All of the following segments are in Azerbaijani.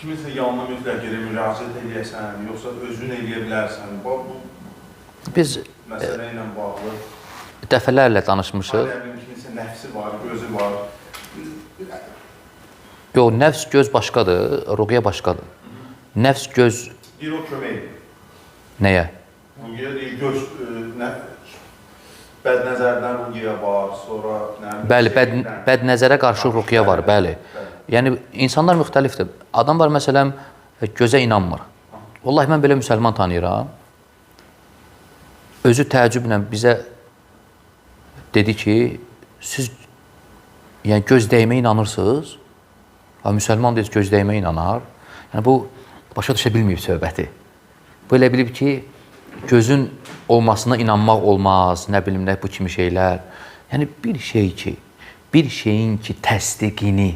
kiminsə yanına mütləq gedib müraciət eləyəsən, yoxsa özün eləyə bilərsən. Bu, bu Biz məsələ ilə bağlı. dəfələrlə danışmışıq. Nə bilim kiminsə nəfsi var, gözü var. Yox, nəfs göz başqadır, ruqya başqadır. Nəfs göz Deyir o kömək nəyə? Rugiyə deyir göz ə, nə bəd nəzərdən rugiyə var, sonra nə Bəli, bəd, şeydən. bəd nəzərə qarşı ruqya var, bəli. Yəni insanlar müxtəlifdir. Adam var məsələn gözə inanmır. Vallahi mən belə müsəlman tanıyıram. Özü təəccüblə bizə dedi ki, siz yəni göz dəymə inanırsınız? Ha müsəlman deyir göz dəymə inanar. Yəni bu başa düşə bilməyib söhbəti. Bu elə bilib ki, gözün olmasına inanmaq olmaz, nə bilim nə bu kimi şeylər. Yəni bir şey ki, bir şeyin ki təsdiqini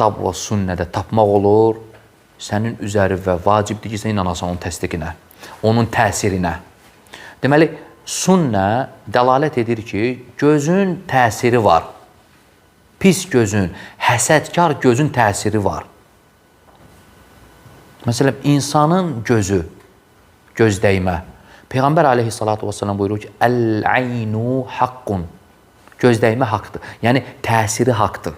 kitab və sünnədə tapmaq olur, sənin üzəri və vacibdir ki, sən inanasan onun təsdiqinə, onun təsirinə. Deməli, sünnə dəlalət edir ki, gözün təsiri var. Pis gözün, həsədkar gözün təsiri var. Məsələn, insanın gözü, göz dəymə. Peyğəmbər aleyhissalatu vesselam buyurur ki, "Əl-aynu haqqun." Göz dəymə haqqdır. Yəni təsiri haqqdır.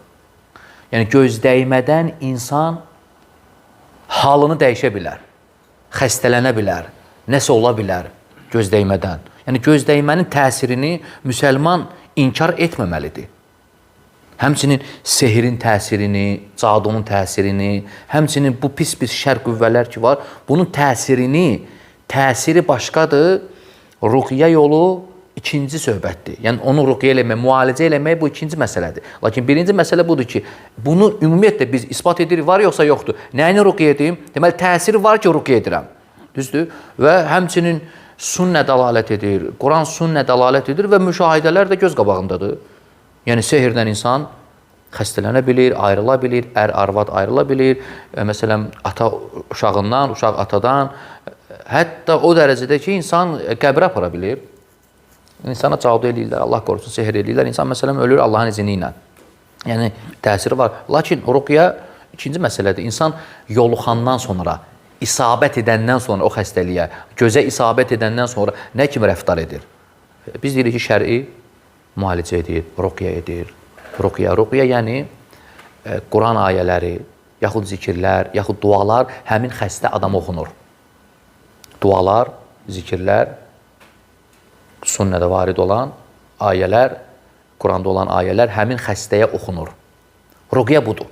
Yəni göz dəymədən insan halını dəyişə bilər. Xəstələnə bilər. Nəsə ola bilər göz dəymədən. Yəni göz dəymənin təsirini müsəlman inkar etməməlidir. Həmçinin sehrin təsirini, cadunun təsirini, həmçinin bu pis-pis şər qüvvələr ki var, bunun təsirini, təsiri başqadır. Ruqyə yolu ikinci söhbətdir. Yəni onu ruqyə eləmək, müalicə eləmək bu ikinci məsələdir. Lakin birinci məsələ budur ki, bunu ümumiyyətlə biz isbat edirik, var yoxsa yoxdur. Nəyini ruqyə edim? Deməli təsiri var ki, ruqyə edirəm. Düzdür? Və həmçinin sünnə dəlalət edir, Quran sünnə dəlalət edir və müşahidələr də göz qabağındadır. Yəni sehrdən insan xəstələnə bilir, ayrıla bilir, ər arvad ayrıla bilir. E, məsələn, ata uşağından, uşaq atadan, e, hətta o dərəcədə ki, insan qəbrə apara bilir. İnsana cadu eləyirlər, Allah qorusun, sehr eləyirlər. İnsan məsələn ölür Allahın izni ilə. Yəni təsiri var. Lakin ruqya ikinci məsələdir. İnsan yoluxandan sonra, isabət edəndən sonra o xəstəliyə, gözə isabət edəndən sonra nə kimi rəftar edir? Biz deyirik ki, şəri müalicə edir, ruqya edir. Ruqya, ruqya yəni e, Quran ayələri, yaxud zikirlər, yaxud dualar həmin xəstə adama oxunur. Dualar, zikirlər, sünnədə varid olan ayələr, Quranda olan ayələr həmin xəstəyə oxunur. Ruqya budur.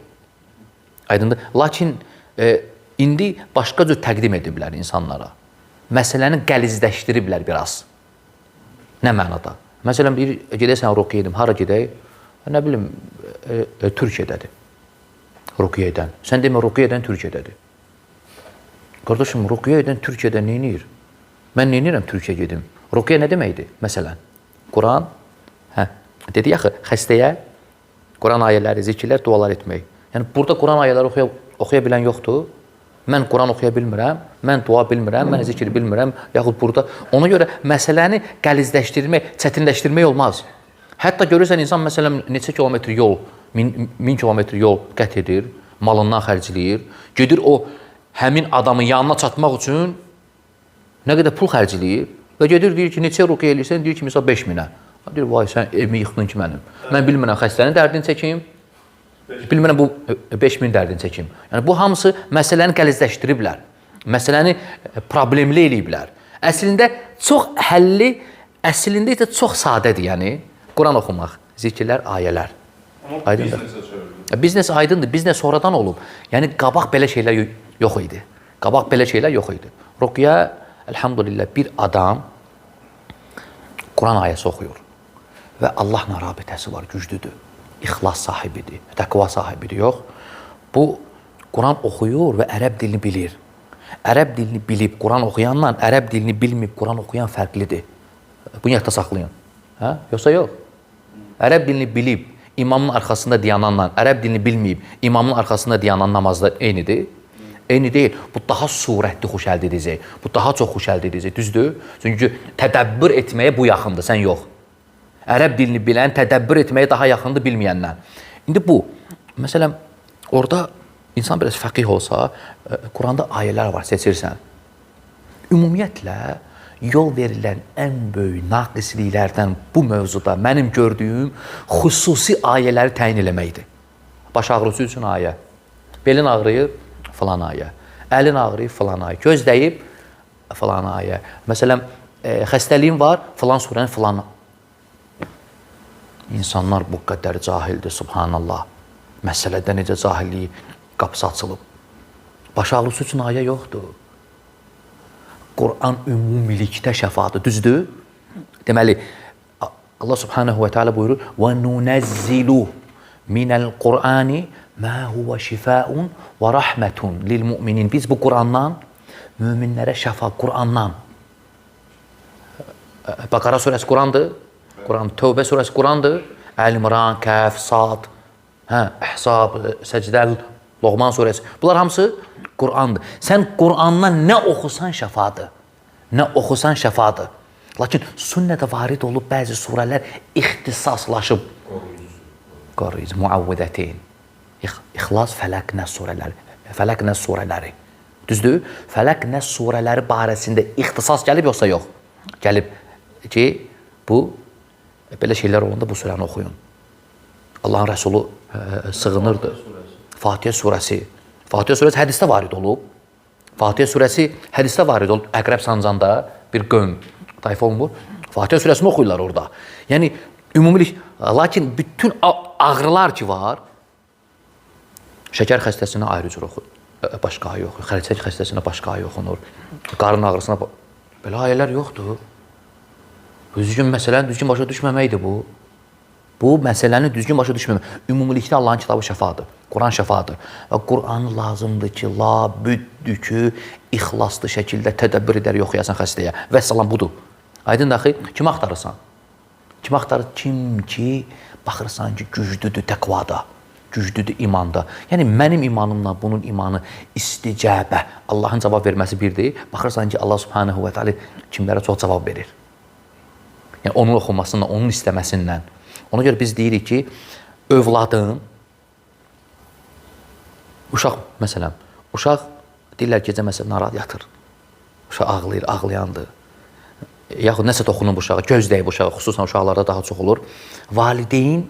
Aydındır? Lakin e, indi başqa cür təqdim ediblər insanlara. Məsələni qəlizləşdiriblər biraz. Nə mənada? Məsələn, bir gedəsən ruqya edim, hara gedək? Nə bilim, e, e, Türkiyədədir. Ruqya edən. Sən demə ruqya edən Türkiyədədir. Qardaşım, ruqya edən Türkiyədə nə edir? Mən nə edirəm Türkiyə gedim? Ruqya nə deməkdir? Məsələn, Quran, hə, dedi axı xəstəyə Quran ayələri, zikirlər, dualar etmək. Yəni burada Quran ayələri oxuya, oxuya bilən yoxdur. Mən Quran oxuya bilmirəm, mən dua bilmirəm, mən zikir bilmirəm, yaxud burada ona görə məsələni qəlizləşdirmək, çətinləşdirmək olmaz. Hətta görürsən insan məsələn neçə kilometr yol, 1000 1000 kilometr yol qət edir, malından xərcləyir, gedir o həmin adamın yanına çatmaq üçün nə qədər pul xərcləyir və gedir deyir ki, neçə ruqya eləyirsən, deyir ki, məsəl 5000-ə. Deyir, vay sən evimi yıxdın ki mənim. Mən bilmirəm xəstənin dərdini çəkim. Bilmirəm bu 5000 dərdini çəkim. Yəni bu hamısı məsələni qəlizləşdiriblər. Məsələni e, problemli eləyiblər. Əslində çox həlli, əslində isə çox sadədir, yəni Quran oxumaq, zikirlər, ayələr. Aydındır. Biznes aydındır, biznes sonradan olub. Yəni qabaq belə şeylər yo- yox idi. Qabaq belə şeylər yox idi. Ruqya elhamdülillah bir adam Quran ayəsi oxuyur və Allahla rabitəsi var, güclüdür. İxlas sahibidir, təqva sahibidir, yox. Bu Quran oxuyur və ərəb dilini bilir. Ərəb dilini bilib Quran oxuyanla ərəb dilini bilməyib Quran oxuyan fərqlidir. Bunu yadda saxlayın. Hə? Yoxsa yox? Ərəb dilini bilib imamın arxasında dayananla ərəb dilini bilməyib imamın arxasında dayanan namazda eynidir. Eyni deyil. Bu daha surətli xoş əldə edəcək. Bu daha çox xoş əldə edəcək. Düzdür? Çünki tədəbbür etməyə bu yaxındır, sən yox. Ərəb dilini bilən tədəbbür etməyə daha yaxındır bilməyəndən. İndi bu məsələn orada insan biraz fəqih olsa, e, Quranda ayələr var, seçirsən. Ümumiyyətlə yol verilən ən böyük naqisliklərdən bu mövzuda mənim gördüyüm xüsusi ayələri təyin eləməkdir. Baş ağrısı üçün ayə. Belin ağrıyır, falan ayə. Əlin ağrıyır, falan ayə. Göz dəyib, falan ayə. Məsələn, e, xəstəliyin var, falan surənin falan. İnsanlar bu qədər cahildir, subhanallah. Məsələdə necə cahilliyi qapısı açılıb. Baş ağrısı üçün ayə yoxdur. Quran ümumilikdə şəfadır, düzdür? Deməli Allah Subhanahu və Taala buyurur: "Və nunəzzilu minəl Qur'ani ma huwa şifaun və rahmetun lil mu'minin." Biz bu Qurandan möminlərə şəfa Qurandan. Bəqara surəsi Qurandır. Quran Tövbə surəsi Qurandır. Əl-İmran, Kəf, Sad, hə, Əhzab, Səcdə, Loğman surəsi. Bunlar hamısı Qurandır. Sən Qurandan nə oxusan şəfadır. Nə oxusan şəfadır. Lakin sünnədə varid olub bəzi surələr ixtisaslaşıb. Qoruyucu, muavvidətin. İx- İxlas, Fələq, Nəs surələri. Fələq, Nəs surələri. Düzdür? Fələq, Nəs surələri barəsində ixtisas gəlib yoxsa yox? Gəlib ki, bu belə şeylər olanda bu surəni oxuyun. Allahın Rəsulu ə, sığınırdı. Fatihə surəsi. Fatihə surəsi hədisdə varid olub. Fatihə surəsi hədisdə varid olub. Əqrəb sancanda bir qövm tayfa olmur. Fatihə surəsini oxuyurlar orada. Yəni ümumilik lakin bütün ağrılar ki var, şəkər xəstəsinə ayrı cür oxu. ə, Başqa ayə oxunur. Xərçəng xəstəsinə başqa ayə oxunur. Qarın ağrısına belə ayələr yoxdur. Düzgün məsələni düzgün başa düşməməkdir bu. Bu məsələni düzgün başa düşməmək. Ümumilikdə Allahın kitabı şəfadır. Quran şəfadır. Və Quran lazımdır ki, labüddür ki, ixlaslı şəkildə tədəbbür edər oxuyasan xəstəyə. Və salam budur. Aydın daxil kim axtarırsan? Kim axtarır? Kim ki baxırsan ki, güclüdür təqvada, güclüdür imanda. Yəni mənim imanımla bunun imanı isticabə, Allahın cavab verməsi birdir. Baxırsan ki, Allah Subhanahu və Taala kimlərə çox cavab verir. Yəni onun oxunmasından, onun istəməsindən. Ona görə biz deyirik ki, övladın uşaq məsələn, uşaq deyirlər gecə məsələn narahat yatır. Uşaq ağlayır, ağlayandır. Yaxud nəsə toxunur bu uşağa, göz dəyib uşağa, xüsusən uşaqlarda daha çox olur. Valideyn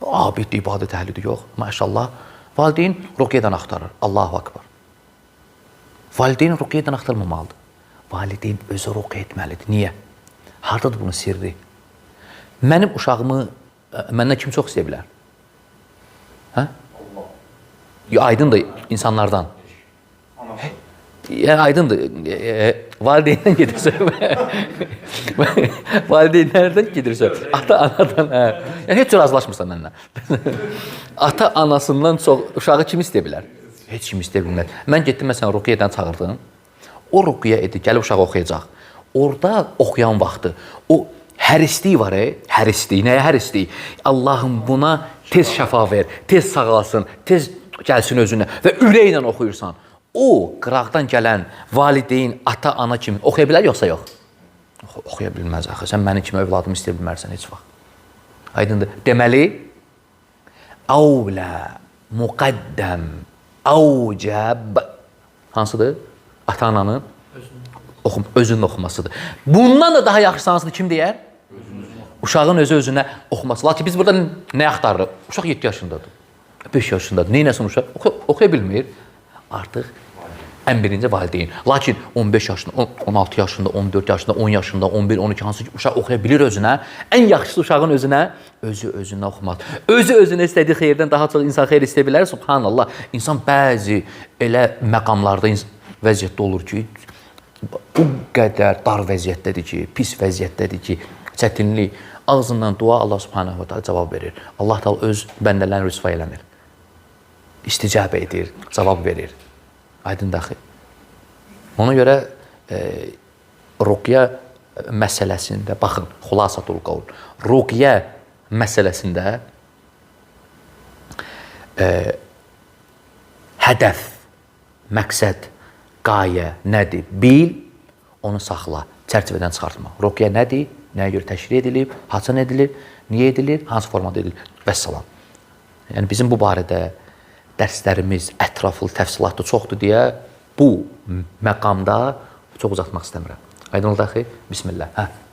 abid ibadət əhlidir yox, maşallah. Valideyn ruqyədən axtarır. Allahu akbar. Valideyn ruqyədən axtarmamalıdır. Valideyn özü ruqyə etməlidir. Niyə? Hardadır bunun sirri? Mənim uşağımı məndən kim çox istəyə bilər? Hə? Ya aydındır insanlardan. Yəni aydındır. E, valideynlərdən gedirsə. valideynlərdən gedirsə. Ata anadan, hə. Yəni heç razılaşmırsan məndən. Ata anasından çox uşağı kim istəyə bilər? Heç kim istəyə bilməz. Mən getdim məsələn ruqiyyədən çağırdım. O ruqiyyə idi, gəlib uşağı oxuyacaq. Orda oxuyan vaxtı o hərislik var, e? hərislik. Nəyə hərislik? Allahım buna tez şəfa ver, tez sağalsın, tez gəlsin özünə və ürəklə oxuyursan. O qıraqdan gələn valideyn, ata, ana kimi oxuya bilər yoxsa yox? Oxu- Oxuya bilməz axı. Sən mənim kimi övladımı istəyə bilmərsən heç vaxt. Aydındır. Deməli, Avlə, müqəddəm, avcəb hansıdır? Ata-ananın oxum özünün oxumasıdır. Bundan da daha yaxşısı hansıdır? Kim deyər? Uşağın özü özünə oxuması. Lakin biz burada nə axtarırıq? Uşaq 7 yaşındadır. 5 yaşındadır. Nə eləsin uşaq? Oxu oxuya bilmir. Artıq ən birinci valideyn. Lakin 15 yaşında, on- 16 yaşında, 14 yaşında, 10 yaşında, 11, 12 hansı ki uşaq oxuya bilir özünə. Ən yaxşısı uşağın özünə özü özünə oxumaq. Özü özünə istədiyi xeyirdən daha çox insan xeyir istəyə bilər. Subhanallah. İnsan bəzi elə məqamlarda vəziyyətdə olur ki, bu qədər dar vəziyyətdədir ki, pis vəziyyətdədir ki, çətinlik ağzından dua Allah Subhanahu taala cavab verir. Allah Taala öz bəndələrini rüsva eləmir. İsticabə edir, cavab verir. Aydın daxil. Ona görə e, ruqya məsələsində baxın, xulasatul qaul. Ruqya məsələsində e, hədəf, məqsəd, qayə nədir? Bil, onu saxla, çərçivədən çıxartma. Ruqya nədir? Nəyə görə təşkil edilib? Haçan edilir? Niyə edilir? Hansı formada edilir? Vəssalam. Yəni bizim bu barədə dərslərimiz ətraflı, təfsilatlı çoxdur deyə bu məqamda çox uzatmaq istəmirəm. Aydınlıdır axı? Bismillah. Hə.